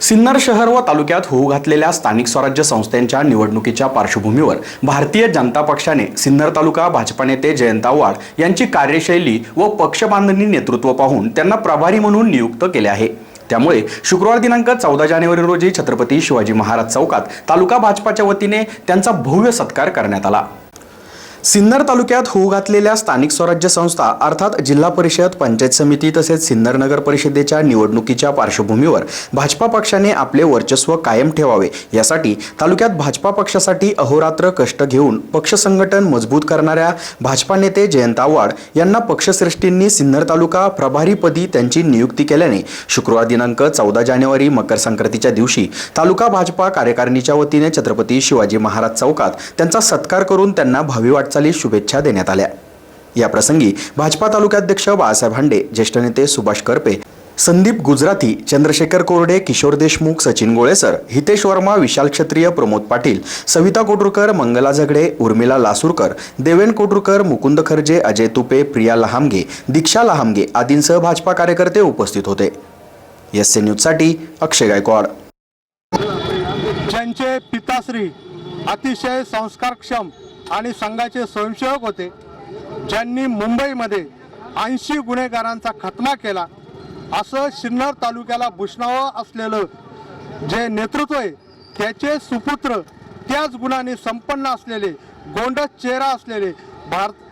सिन्नर शहर व तालुक्यात होऊ घातलेल्या स्थानिक स्वराज्य संस्थांच्या निवडणुकीच्या पार्श्वभूमीवर भारतीय जनता पक्षाने सिन्नर तालुका भाजपा नेते जयंत आव्हाड यांची कार्यशैली व पक्षबांधणी नेतृत्व पाहून त्यांना प्रभारी म्हणून नियुक्त केले आहे. त्यामुळे शुक्रवार दिनांक चौदा जानेवारी रोजी छत्रपती शिवाजी महाराज चौकात तालुका भाजपाच्या वतीने त्यांचा भव्य सत्कार करण्यात आला. सिन्नर तालुक्यात होऊ घातलेल्या स्थानिक स्वराज्य संस्था अर्थात जिल्हा परिषद पंचायत समिती तसेच सिन्नर नगर परिषदेच्या निवडणुकीच्या पार्श्वभूमीवर भाजपा पक्षाने आपले वर्चस्व कायम ठेवावे. यासाठी तालुक्यात भाजपा पक्षासाठी अहोरात्र कष्ट घेऊन पक्ष संघटन मजबूत करणाऱ्या भाजपा नेते जयंत आव्हाड यांना पक्षश्रेष्ठींनी सिन्नर तालुका प्रभारीपदी त्यांची नियुक्ती केल्याने शुक्रवार दिनांक चौदा जानेवारी मकर संक्रांतीच्या दिवशी तालुका भाजपा कार्यकारिणीच्या वतीने छत्रपती शिवाजी महाराज चौकात त्यांचा सत्कार करून त्यांना भावी वाटचालीस शुभेच्छा देण्यात आल्या. या प्रसंगी भाजपा तालुकाध्यक्ष बाळासाहेब हांडे ज्येष्ठ नेते सुभाष करपे संदीप गुजराती चंद्रशेखर कोरडे किशोर देशमुख सचिन गोळेसर हितेश वर्मा विशाल क्षत्रिय प्रमोद पाटील सविता कोटुरकर मंगला झगडे उर्मिला लासूरकर देवेन कोटुरकर मुकुंद खर्जे अजय तुपे प्रिया लहामगे दीक्षा लहामगे आदींसह भाजपा कार्यकर्ते उपस्थित होते. एस एन न्यूजसाठी अक्षय गायकवाड. ज्यांचे पिताश्री अतिशय संस्कारक्षम आणि संघाचे स्वयंसेवक होते ज्यांनी मुंबईमध्ये ऐंशी गुन्हेगारांचा खतमा केला. असं सिन्नर तालुक्याला भूषणावं असलेलं जे नेतृत्व आहे त्याचे सुपुत्र त्याच गुणाने संपन्न असलेले गोंडस चेहरा असलेले भारत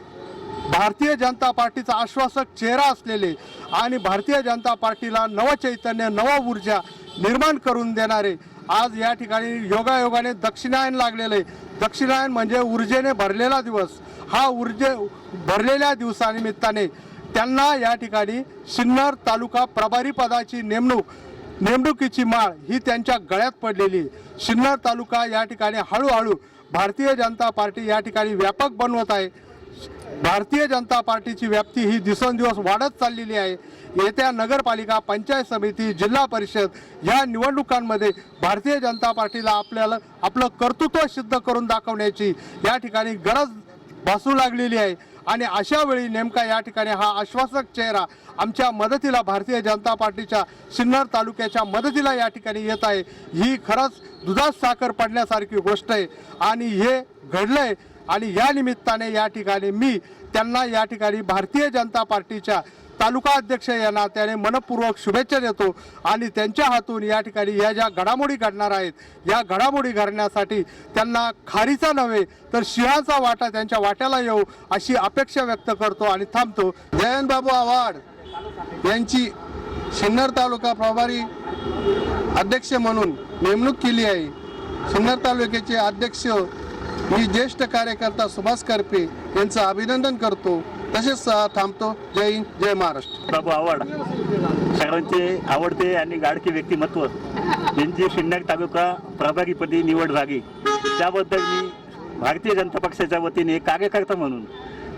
भारतीय जनता पार्टीचा आश्वासक चेहरा असलेले आणि भारतीय जनता पार्टीला नवचैतन्य नव ऊर्जा निर्माण करून देणारे आज या ठिकाणी योगायोगाने दक्षिणायन लागलेलं आहे. दक्षिणायन म्हणजे ऊर्जेने भरलेला दिवस. हा ऊर्जे भरलेल्या दिवसानिमित्ताने त्यांना या ठिकाणी सिन्नर तालुका प्रभारी पदाची नेमणूक नेमणुकीची माळ ही त्यांच्या गळ्यात पडलेली आहे. सिन्नर तालुका या ठिकाणी हळूहळू भारतीय जनता पार्टी या ठिकाणी व्यापक बनवत आहे. भारतीय जनता पार्टीची व्याप्ती ही दिवसेंदिवस वाढत चाललेली आहे. येत्या नगरपालिका पंचायत समिती जिल्हा परिषद या निवडणुकांमध्ये भारतीय जनता पार्टीला आपल्याला आपलं कर्तृत्व सिद्ध करून दाखवण्याची या ठिकाणी गरज भासू लागलेली आहे. आणि अशा वेळी नेमका या ठिकाणी हा आश्वासक चेहरा आमच्या मदतीला भारतीय जनता पार्टीच्या सिन्नर तालुक्याच्या मदतीला या ठिकाणी येत आहे. ही खरंच दुधात साखर पडण्यासारखी गोष्ट आहे. आणि हे घडलं आहे आणि या निमित्ताने या ठिकाणी मी त्यांना या ठिकाणी भारतीय जनता पार्टीच्या तालुका अध्यक्ष या नात्याने मनपूर्वक शुभेच्छा देतो आणि त्यांच्या हातून या ठिकाणी या ज्या घडामोडी घडणार आहेत या घडामोडी घडण्यासाठी त्यांना खारीचा नव्हे तर शिळाचा वाटा त्यांच्या वाट्याला येऊ अशी अपेक्षा व्यक्त करतो आणि थांबतो. जयंत आव्हाड यांची सिन्नर तालुका प्रभारी अध्यक्ष म्हणून नेमणूक केली आहे. सिन्नर तालुक्याचे अध्यक्ष मी ज्येष्ठ कार्यकर्ता सुभाष करपे यांचं अभिनंदन करतो. तसेच थांबतो. जय हिंद जय महाराष्ट्र. बाबू आवड. सर्वांचे आवडते आणि गाडके व्यक्तिमत्व. यांची शिन्नर तालुका प्रभारीपदी निवड झाली. त्याबद्दल मी भारतीय जनता पक्षाच्या वतीने कार्यकर्ता म्हणून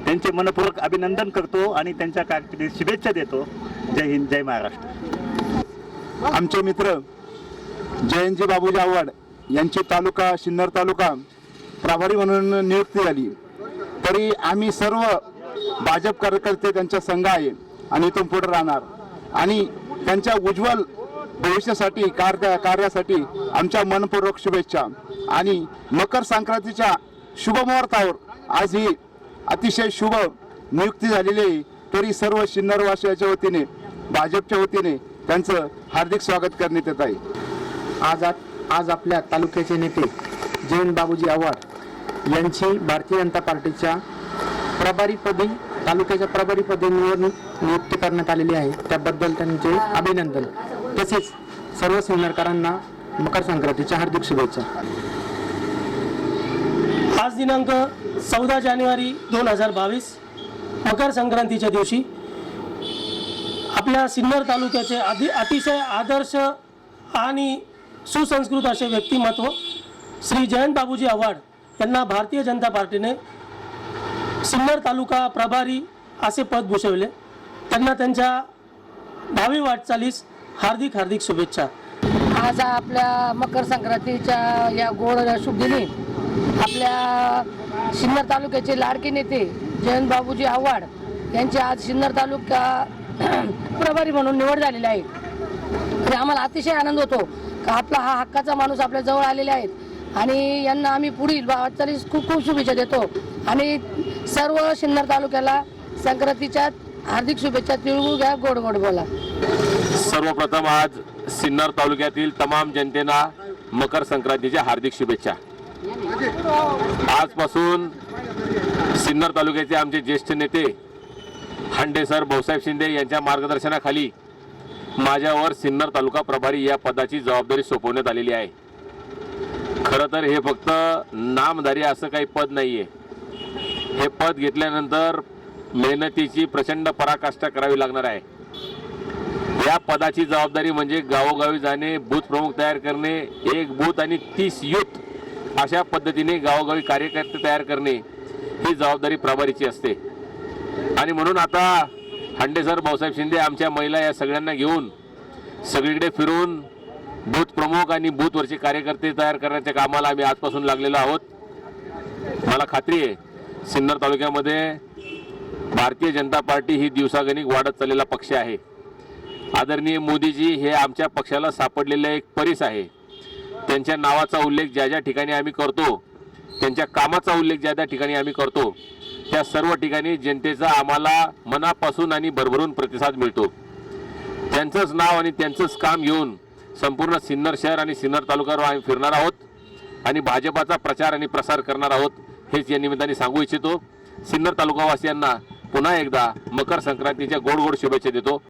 त्यांचे मनपूर्वक अभिनंदन करतो आणि त्यांच्या कारकिर्दीत शुभेच्छा देतो. जय हिंद जय महाराष्ट्र. आमचे मित्र जयंतजी बाबूजी आव्हाड यांची तालुका सिन्नर तालुका प्रभारी म्हणून नियुक्ती झाली. तरी आम्ही सर्व भाजप कार्यकर्ते त्यांच्या संघ आहे आणि इथून पुढे राहणार. आणि त्यांच्या उज्ज्वल भविष्यासाठी कार्य कार्यासाठी आमच्या मनपूर्वक शुभेच्छा. आणि मकर संक्रांतीच्या शुभ मुहूर्तावर आज ही अतिशय शुभ नियुक्ती झालेली आहे. तरी सर्व शिन्नरवासियाच्या वतीने भाजपच्या वतीने त्यांचं हार्दिक स्वागत करण्यात येत आहे. आज आज आपल्या तालुक्याचे नेते जयंत बाबूजी आव्हाड यांची भारतीय जनता पार्टीच्या प्रभारीपदी तालुक्याच्या प्रभारीपदी निवडणूक नियुक्ती करण्यात आलेली आहे. त्याबद्दल त्यांचे अभिनंदन. तसेच सर्व सिन्नरकरांना मकर संक्रांतीच्या हार्दिक शुभेच्छा. आज दिनांक चौदा जानेवारी दोन हजार बावीस मकर संक्रांतीच्या दिवशी आपल्या सिन्नर तालुक्याचे अति अतिशय आदर्श आणि सुसंस्कृत असे व्यक्तिमत्व श्री जयंत बाबूजी आव्हाड यांना भारतीय जनता पार्टीने सिन्नर तालुका प्रभारी असे पद भूषवले. त्यांना त्यांच्या भावी वाटचालीस हार्दिक हार्दिक शुभेच्छा. आज आपल्या मकर संक्रांतीच्या या गोड शुभदिनी आपल्या सिन्नर तालुक्याचे लाडके नेते जयंत बाबूजी आव्हाड यांची आज सिन्नर तालुका प्रभारी म्हणून निवड झालेली आहे. आणि आम्हाला अतिशय आनंद होतो का आपला हा हक्काचा माणूस आपल्या जवळ आलेले आहेत. आणि यांना आम्ही पुढील वाटचालीस खूप खूप शुभेच्छा देतो. आणि सर्व सिन्नर तालुक्याला संक्रांतीच्या हार्दिक शुभेच्छा तिळगुळ घ्या गोड गोड बोला. सर्वप्रथम आज सिन्नर तालुक्यातील तमाम जनतेना मकर संक्रांतीच्या हार्दिक शुभेच्छा. आजपासून सिन्नर तालुक्याचे आमचे ज्येष्ठ नेते हांडे सर भाऊसाहेब शिंदे यांच्या मार्गदर्शनाखाली माझ्यावर सिन्नर तालुका प्रभारी या पदाची जबाबदारी सोपवण्यात आलेली आहे. खरं तर हे फक्त नामधारी असं काही पद नाही आहे हे पद घेतल्यानंतर मेहनतीची प्रचंड पराकाष्ठा करावी लागणार आहे. या पदाची जबाबदारी म्हणजे गावोगावी जाणे बूथ प्रमुख तयार करणे एक बूथ आणि तीस युथ अशा पद्धतीने गावोगावी कार्यकर्ते तयार करणे ही जबाबदारी प्रभारीची असते. आणि म्हणून आता हंडेसर भाऊसाहेब शिंदे आमच्या महिला या सगळ्यांना घेऊन सगळीकडे फिरून बूथ प्रमुख आणि बूथवरचे कार्यकर्ते तयार करण्याच्या कामाला आम्ही आजपासून लागलेलो आहोत. मला खात्री आहे सिन्नर तालुक्यामध्ये भारतीय जनता पार्टी ही दिवसागणिक वाढत चाललेला पक्ष आहे. आदरणीय मोदीजी हे आमच्या पक्षाला सापडलेलं एक परिस आहे. त्यांच्या नावाचा उल्लेख ज्या ज्या ठिकाणी आम्ही करतो त्यांच्या कामाचा उल्लेख ज्या त्या ठिकाणी आम्ही करतो त्या सर्व ठिकाणी जनतेचा आम्हाला मनापासून आणि भरभरून प्रतिसाद मिळतो. त्यांचंच नाव आणि त्यांचंच काम घेऊन संपूर्ण सिन्नर शहर आणि सिन्नर तालुक्यावर आम्ही फिरणार आहोत आणि भाजपाचा प्रचार आणि प्रसार करणार आहोत हेच या निमित्ताने सांगू इच्छितो. सिन्नर तालुकावासियांना पुन्हा एकदा मकर संक्रांतीच्या गोड गोड शुभेच्छा देतो.